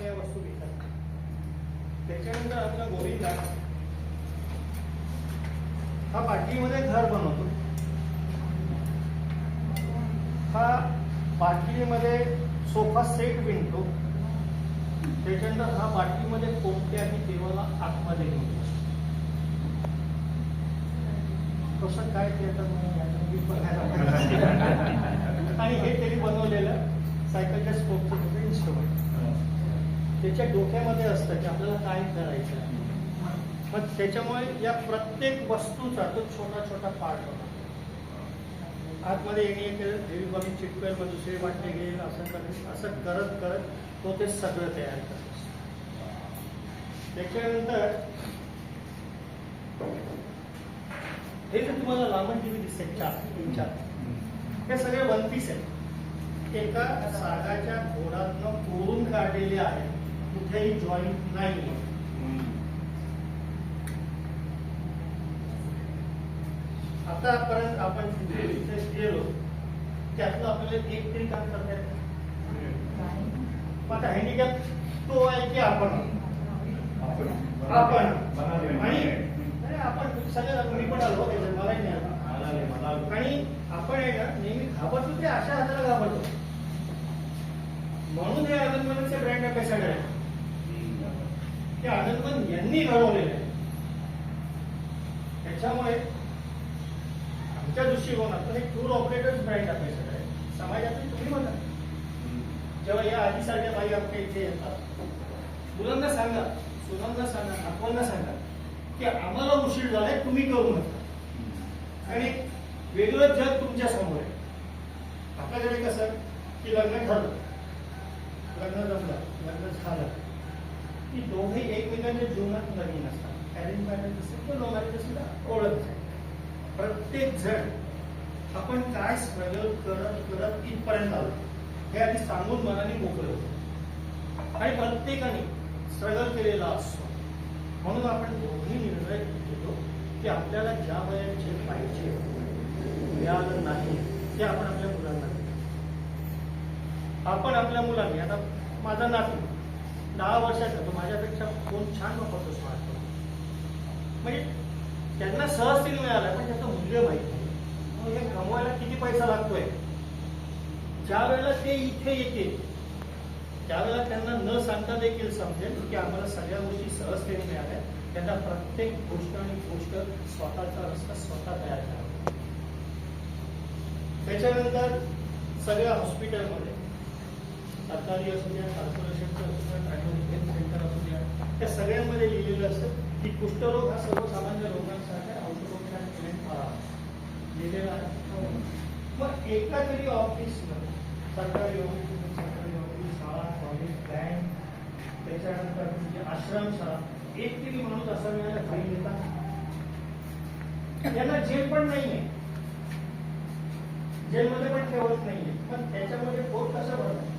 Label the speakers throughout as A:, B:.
A: सगळ्या वस्तू घेतात त्याच्यानंतर आपला गोविंदा. हा बाटलीमध्ये घर बनवतो. हा बाटलीमध्ये सोफा सेट विणतो. त्याच्यानंतर हा बाटलीमध्ये कोणत्याही देवाला आतमध्ये घेऊन कसं काय ते आता बघायला आणि हे त्यांनी बनवलेलं सायकलच्या स्पोकचं इन्स्ट्रुमेंट. त्याच्या डोक्यामध्ये असतं की आपल्याला काय करायचं आहे. मग त्याच्यामुळे या प्रत्येक वस्तूचा तो छोटा छोटा पार्ट होता. आतमध्ये येणे देवी बाबी चिटकेल मग दुसरी वाटणे घेईल असं करेल असं करत करत तो ते सगळं तयार करत त्याच्यानंतर हे जे तुम्हाला लांबण टीव्ही दिसते चार तीन चार हे सगळे वन पीस आहेत. एका सागाच्या घोडातनं कोरून काढलेले आहे कुठेही जॉईंट नाही आतापर्यंत आपण जिथे जिथे गेलो त्यातलं आपल्याला एक तरी काम करता येतं. आता हँडिकॅप तो आहे की आपण? आपण. आणि अरे आपण सगळ्या मी पण आलो त्याच्यात मलाही नाही आलं. आणि आपण आहे ना नेहमी घाबरतो ते अशा हाताला घाबरतो. म्हणून हे आनंदमनचे ब्रँड अभ्यासाकडे आहे? ते आनंदवन यांनी घडवलेले आहे. त्याच्यामुळे आमच्या दृष्टिकोनातून एक टूर ऑपरेटर्स ब्रँड अभ्यासाकडे आहे समाजातून तुम्ही म्हणा. जेव्हा या आधीसारख्या बाई आपल्या इथे येतात मुलांना सांगा सुनांना सांगा नातवांना सांगा की आम्हाला उशीर झालाय तुम्ही करू नका. आणि वेगळं जग तुमच्यासमोर आहे. आपल्याकडे कसं की लग्न ठरलं. लग्न जमलं. लग्न झालं. की दोघे एकमेकांच्या जीवनात नवीन असतात. अरेंज मॅरेज असेल किंवा नो मॅरेज असेल ओळख आहे प्रत्येक जण आपण काय स्ट्रगल करत करत इथपर्यंत आलो. हे आधी सांगून मनाने मोकळं होतो. आणि प्रत्येकाने स्ट्रगल केलेला असतो. म्हणून आपण दोन्ही निर्णय घेतो की आपल्याला ज्या वयाचे पाहिजे मिळालं नाही ते आपण आपल्या मुलांना आपण आपल्या मुलांनी आता माझा नातू दहा वर्षाचा तो माझ्यापेक्षा फोन छान वापरतो स्मार्टफोन म्हणजे त्यांना सहजतेने मिळालं पण त्याचं मूल्य माहिती नाही. मग हे कमवायला किती पैसा लागतोय? ज्या वेळेला ते इथे येते त्यावेळेला त्यांना न सांगता देखील समजेल की आम्हाला सगळ्या गोष्टी सहजतेने मिळाल्या. त्यांना प्रत्येक गोष्ट आणि गोष्ट स्वतःचा रस्ता स्वतः तयार करावा. त्याच्यानंतर सगळ्या हॉस्पिटलमध्ये सरकारी असू द्या कॉर्पोरेशनचं असू द्या प्रायमरी हेल्थ सेंटर असू द्या त्या सगळ्यांमध्ये लिहिलेलं असतं की कुष्ठरोग हा सर्वसामान्य रोगांसारख्या औषधोपचार केले लिहिलेला आहे. हो. मग एका तरी ऑफिसमध्ये सरकारी ऑफिस सरकारी ऑफिस शाळा कॉलेज बँक त्याच्यानंतर तुमची आश्रमशाळा एक तरी माणूस असा मिळाला खाली नेता त्यांना जेल पण नाहीये. जेलमध्ये पण ठेवत नाहीये. पण त्याच्यामध्ये पोट कसं भरत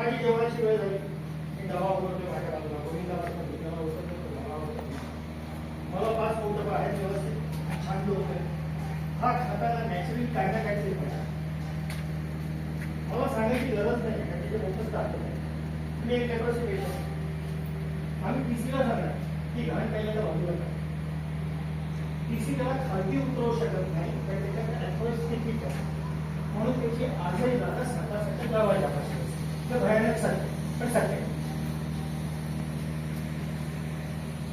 A: माझी जेवणाची वेळ झाली. मी डबा उघडतो माझ्या बाजूला गोविंदा वाजता दुसऱ्याला उतरतो तो मला पाच फोटो बाहेर व्यवस्थित छान होतोय हा खाताना नॅचरली काय ना काहीतरी पाहिजे मला सांगायची गरज नाही कारण तिथे लोकच टाकत नाही. मी एक लेकरचं घेतो आम्ही टीसीला सांगणार की घाण पहिल्यांदा बाजूला करा टीसी त्याला खालती उतरवू शकत नाही कारण त्याच्याकडे ऍथोरिटी तिकीट आहे. म्हणून त्याची आजही जागा सकाळसाठी लावायला पाहिजे ते भयानक सत्य. पण सत्य.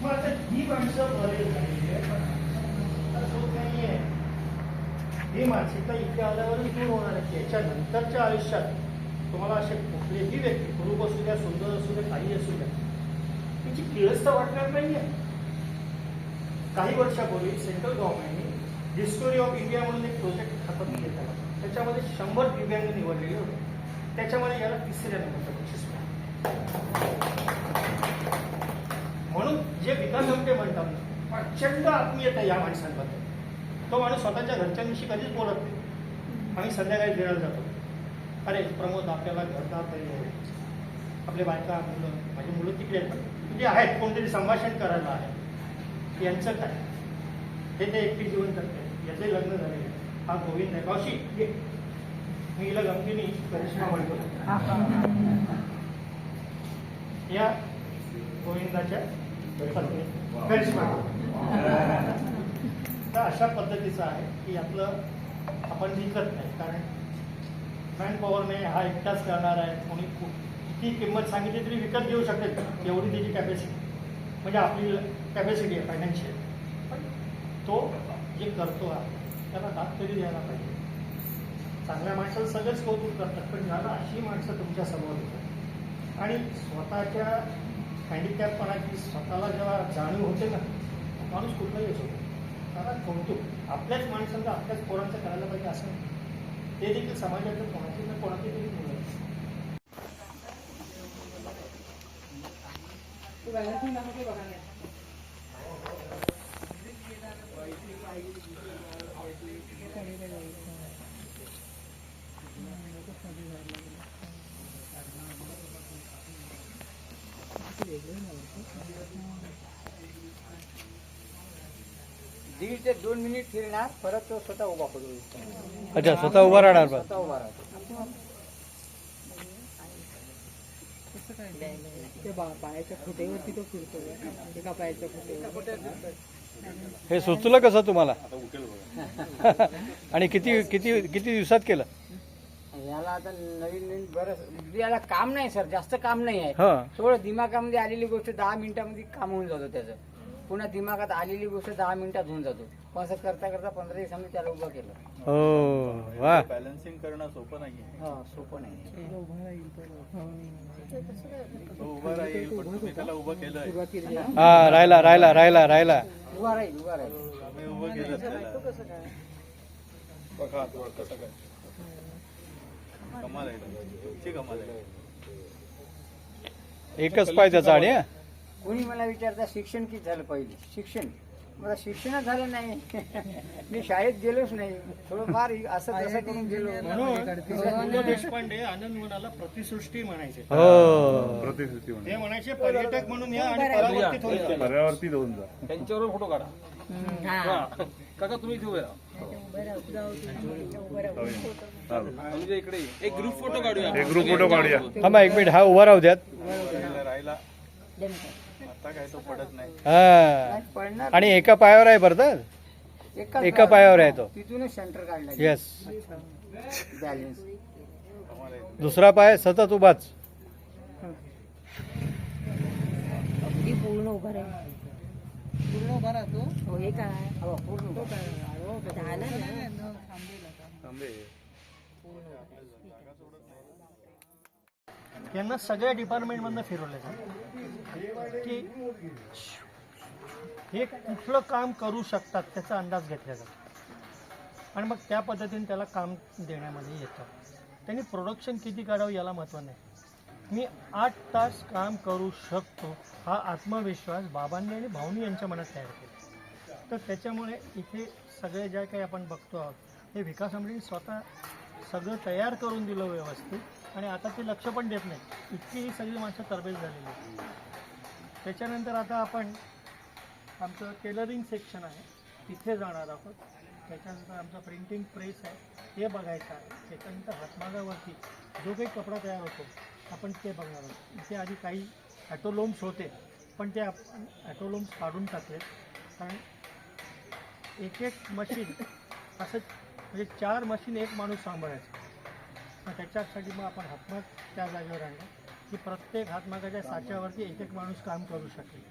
A: मग आता ही माणसं बरे झालेली आहे पण आता नाहीये ही मानसिकता इथे आल्यावरच दूर होणार आहे त्याच्यानंतरच्या आयुष्यात तुम्हाला असे कुठलेही व्यक्ती कुरूप असू द्या सुंदर असू द्या काही असू द्या तिची किळस वाटणार नाहीये. काही वर्षापूर्वी सेंट्रल गव्हर्नमेंटने हिस्टोरी ऑफ इंडिया म्हणून एक प्रोजेक्ट हातात घेतला. त्याच्यामध्ये शंभर दिव्यांग निवडलेले होते. त्याच्यामध्ये याला तिसऱ्या नंबरचं बक्षीस मिळालं. म्हणून जे विकास आमटे म्हणतात प्रचंड आत्मीयता या माणसांबद्दल. तो माणूस स्वतःच्या घरच्यांविषयी कधीच बोलत नाही. आम्ही संध्याकाळी फिरायला जातो. अरे प्रमोद आपल्याला घरदार तरी आहे. आपले बायका मुलं माझी मुलं तिकडे आहेत. म्हणजे आहेत कोणतरी संभाषण करायला आहे. यांचं काय? हे ते एकटी जीवन करते याचे लग्न झाले हा गोविंद आहे. मावशी मी हिला गमतीने करिश्मा म्हणतो. या गोविंदाच्या करिश्मा. तर अशा पद्धतीचं आहे की यातलं आपण विकत नाही. कारण मॅन पॉवरने हा एकटाच करणार आहे. कोणी किती किंमत सांगितली तरी विकत घेऊ शकेल. एवढी त्याची कॅपॅसिटी म्हणजे आपली कॅपॅसिटी आहे फायनान्शियल पण तो जे करतो आहे त्याला दाद तरी द्यायला पाहिजे. चांगल्या माणसाला सगळंच कौतुक करतात पण झालं अशी माणसं तुमच्यासमोर येतात. आणि स्वतःच्या हँडिकॅपपणाची स्वतःला जेव्हा जाणीव होते ना माणूस कुठलाही असो त्याला कौतुक आपल्याच माणसांचं आपल्याच पोरांचं करायला पाहिजे असं ते देखील समाजातलं कोणाची ना कोणाची तरी मुलं बघा
B: दीड ते दोन मिनिट फिरणार परत तो स्वतः उभा पडू
C: अच्छा स्वतः उभा राहणार
B: स्वतः उभा राहतो.
D: ते बा- पायाच्या खुटेवरती तो फिरतो एका पायाच्या खुटेवर
C: हे सुचलं कसं तुम्हाला? आणि किती किती किती दिवसात केलं?
B: आता नवीन नवीन बरंच याला काम नाही सर जास्त काम नाही आहे.
C: हा.
B: थोडं दिमागामध्ये आलेली गोष्ट दहा मिनिटामध्ये काम होऊन जातो त्याचं. पुन्हा दिमागात आलेली गोष्ट दहा मिनिटात होऊन जातो. पण असं करता करता पंधरा दिवसांनी त्याला उभं केलं.
C: हो वा.
E: बॅलन्सिंग करणं सोपं नाही
B: हा सोपं नाही.
D: उभा राहील तर.
E: तो उभा राहील पण तुम्ही त्याला उभं
C: हा राहिला राहिला राहिला राहिला.
B: उभा राहील उभा राहील.
E: तुम्ही उभं केलं त्याला बघा कसं काय? कमाल आहे. तुमची कमाल आहे.
C: एकच आणि हा?
B: कोणी मला विचारता शिक्षण किती झालं पाहिजे शिक्षण? मला शिक्षणच झालं नाही. मी शाळेत गेलोच नाही. थोडंफार असं तसं करून गेलो.
A: म्हणून? देशपांडे आनंदवनाला प्रतिसृष्टी म्हणायचे.
C: हो.
A: ते म्हणायचे. पर्यटक म्हणून या आणि परावर्तित होऊन जा.
E: पर्यावरती दोन जा.
F: त्यांच्यावर फोटो काढा. काका तुम्ही इथे एक ग्रुप फोटो काढूया. एक ग्रुप फोटो काढूया
C: थांबा एक मिनिट हा उभा राहू द्यात.
E: राहिला राहिला आता काय तो पडत नाही
C: हा.
B: नाही पडणार
C: आणि एका पायावर आहे बरं एका पायावर आहे तो.
B: तिथूनच सेंटर काढला
C: येस दुसरा पाय सतत उभाच.
G: अगदी पूर्ण उभा राहील
D: पूर्ण उभा राहतो?
G: झालं ना
E: थांबे
A: यांना सगळ्या डिपार्टमेंटमधनं फिरवलं जातं की हे कुठलं काम करू शकतात त्याचा अंदाज घेतला जातो. आणि मग त्या पद्धतीने त्याला काम देण्यामध्ये येतं. त्यांनी प्रोडक्शन किती काढावं याला महत्त्व नाही. मी आठ तास काम करू शकतो हा आत्मविश्वास बाबांनी आणि भाऊनी यांच्या मनात तयार केला. तर त्याच्यामुळे इथे सगळे ज्या काही आपण बघतो आहोत हे विकास आंबेडकरांनी स्वतः सगळं तयार करून दिलं व्यवस्थित. आणि आता ते लक्ष पण देत नाही. इतकी ही सगळी माणसं तरबेज झालेली आहेत. त्याच्यानंतर आता आपण आमचं टेलरिंग सेक्शन आहे. तिथे जाणार आहोत. त्याच्यानंतर आमचं प्रिंटिंग प्रेस आहे. ते बघायचं आहे. त्याच्यानंतर हातमागावरती जो काही कपडा तयार होतो आपण ते बघणार आहोत. इथे आधी काही ॲटोलोम्स होते पण ते आपण ॲटोलोम्स काढून टाकलेत. कारण एक एक मशीन असं म्हणजे चार मशीन एक माणूस सांभाळायचं. मग त्याच्यासाठी मग आपण हातमाग त्या जागेवर आणलं की प्रत्येक हातमागाच्या साच्यावरती एक एक माणूस काम करू शकेल.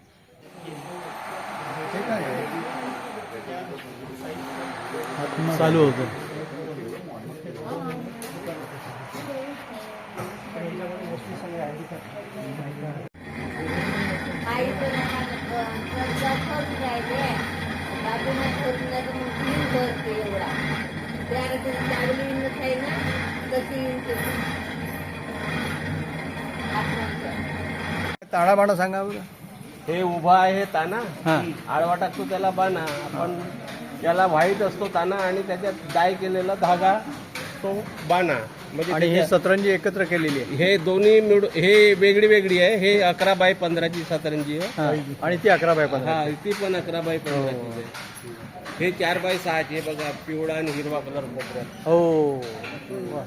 C: चालू होतं.
G: आई पण कर्जातच राहिले बाजूला ठेवलं तर मग तीन भरते एवढा त्याला तरी चांगली हिंमत आहे ना तशी हिंमत
C: ताणा बाणा सांगा
E: हे उभा आहे ताना. आडवा टाकतो त्याला बाणा. आपण त्याला व्हाईट असतो ताना आणि त्याच्यात डाय केलेला धागा तो बाणा. म्हणजे
C: आणि हे
E: त्याच्या-
C: सतरंजी एकत्र केलेली आहे.
E: हे दोन्ही मिळून हे वेगळी वेगळी आहे. हे अकरा बाय पंधराची सतरंजी आहे.
C: हा. आणि ती अकरा बाय पंधरा
E: हा ती पण अकरा बाय पंधराची आहे. हे. चार बाय सहाची आहे बघा पिवळा आणि हिरवा कलर
C: हो. वा.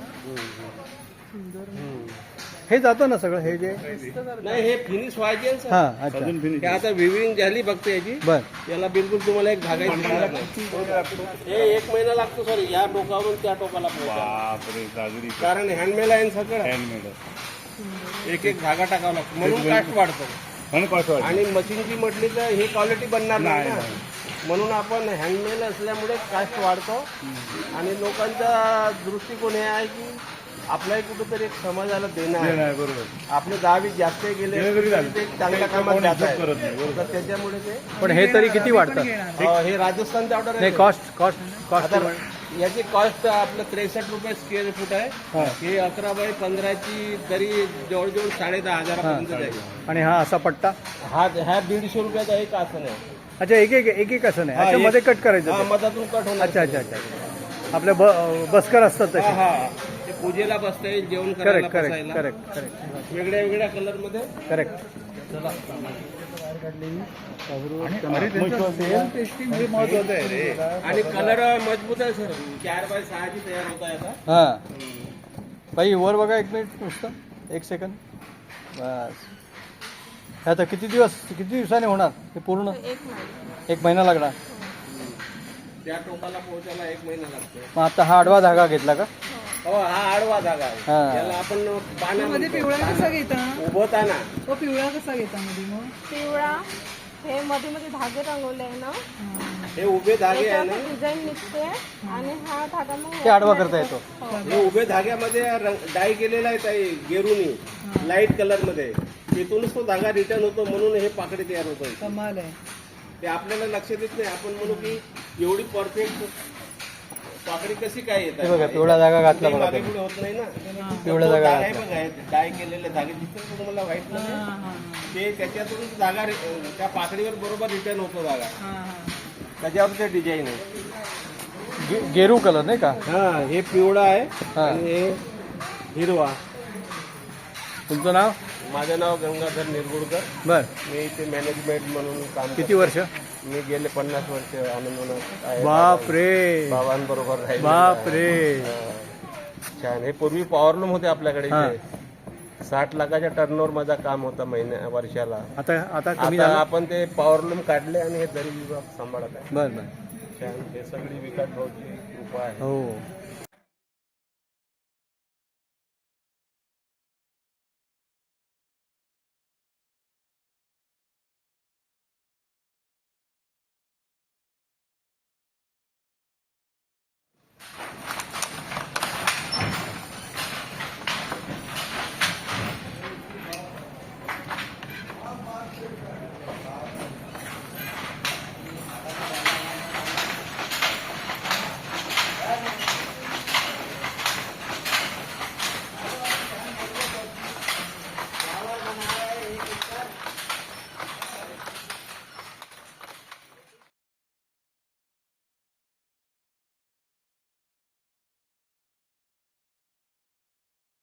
C: हे जातं ना सगळं हे जे
E: नाही हे फिनिश व्हायचे ना
C: हा
E: सर
C: अच्छा
E: हे आता विविंग झाली फक्त याची.
C: बर.
E: याला बिलकुल तुम्हाला एक लागतो. हे एक महिना लागतो सर या टोकावरून त्या टोकाला पोहोचायला. कारण हँडमेड आहे ना सगळं एक एक धागा टाकावा लागतो. म्हणून कास्ट वाढतो. आणि मशीनची म्हटली तर ही क्वालिटी बनणार नाही ना. म्हणून आपण हँडमेड असल्यामुळे कास्ट वाढतो. आणि लोकांचा दृष्टिकोन हे आहे की आपल्याही कुठेतरी एक समाजाला देणं आहे. आपले दहावी जास्त गेले तरी ते चांगल्या कामात जात आहे. तर त्याच्यामुळे ते
C: पण हे तरी किती वाढतं?
E: अं, हे राजस्थानचे ऑर्डर
C: नाही कॉस्ट कॉस्ट कॉस्ट
E: आता याची कॉस्ट आपलं त्रेसष्ट रुपये स्क्वेअर फूट आहे. हे. अकरा बाय पंधराची तरी जवळजवळ साडे दहा हजारापर्यंत जाईल.
C: आणि हा असा पट्टा?
E: हा हा दीडशे रुपयाचा एक आसन आहे.
C: अच्छा एक एक एक एक असं नाही
E: हा,
C: अच्छा
E: एक-
C: मध्ये कट करायचं
E: हा
C: ते.
E: मधातून कट होणार
C: अच्छा अच्छा अच्छा. आपल्या ब- बसकर असतात
E: हा
C: तसे.
E: हा ते पूजेला बसता येईल जेवण करायला
C: करेक्ट करेक्ट
E: बसायला.
C: करेक्ट करेक्ट
E: वेगळ्या वेगळ्या कलरमध्ये
C: करेक्ट
E: आणि कलर मजबूत आहे सर. चार बाय सहाची तयार होत आहे आता.
C: हा. बाई वर बघा एक मिनिट नुसतं. एक सेकंद बस. हे आता किती दिवस किती दिवसाने होणार? हे पूर्ण? एक महिना लागणार.
E: त्या टोकाला पोहोचायला एक महिना लागतो.
C: मग आता हा आडवा धागा घेतला का?
E: हो हा आडवा धागा आहे.
C: हा.
E: याला आपण
D: मध्ये
E: पाण्यामध्ये
D: पिवळा कसा घेता?
E: उभं ताना
D: तो पिवळा कसा घेता मध्ये मग?
H: पिवळा. हे मध्ये मध्ये धागे रंगवले आहे ना.
E: हे. उभे धागे आहे ना.
H: डिझाईन निघते आणि हा धागा मग
C: ते आडवा करता येतो.
E: हे उभे धाग्यामध्ये रंग- डाय केलेला आहे ताई गेरुनी. लाइट कलरमध्ये. तिथूनच तो धागा रिटर्न होतो म्हणून हे पाकडे तयार होतं
D: कमाल आहे.
E: ते आपल्याला लक्ष देत नाही. आपण म्हणू की एवढी परफेक्ट पाकडी कशी काय येत
C: हे बघा पिवळा धागा घातला बघा
E: मागे
C: त्यांनी.
E: पुढे होत नाही ना?
C: पिवळा
E: डाय
C: घातला.
E: बघा डाय केलेले धागे. दिसतात तुम्हाला व्हाईटमध्ये
D: हा, हा,
E: ते त्याच्यातून धागा रि- त्या पाकडीवर बरोबर रिटर्न होतो धागा.
D: हा, हा.
E: त्याच्यावर ते डिझाईन आहे.
C: गे- गेरू कलर नाही का?
E: हा हे पिवळा आहे
C: हा.
E: आणि हे हिरवा.
C: तुमचं नाव?
E: माझं नाव गंगाधर निरगुडकर.
C: बर.
E: मी इथे मॅनेजमेंट म्हणून काम
C: किती वर्ष.
E: मी गेले पन्नास वर्ष आहे
C: बाप रे
E: बाबांबरोबर
C: बाप. रे.
E: छान. हे पूर्वी पॉवरलूम होते आपल्याकडे साठ लाखाच्या टर्नओव्हर माझा काम होता महिन्या वर्षाला.
C: आता
E: आपण ते पॉवरलूम काढले आणि हे दरी विभाग सांभाळत आहे.
C: बर बर.
E: छान. हे सगळी विकास भाऊची कृपा आहे.
C: हो.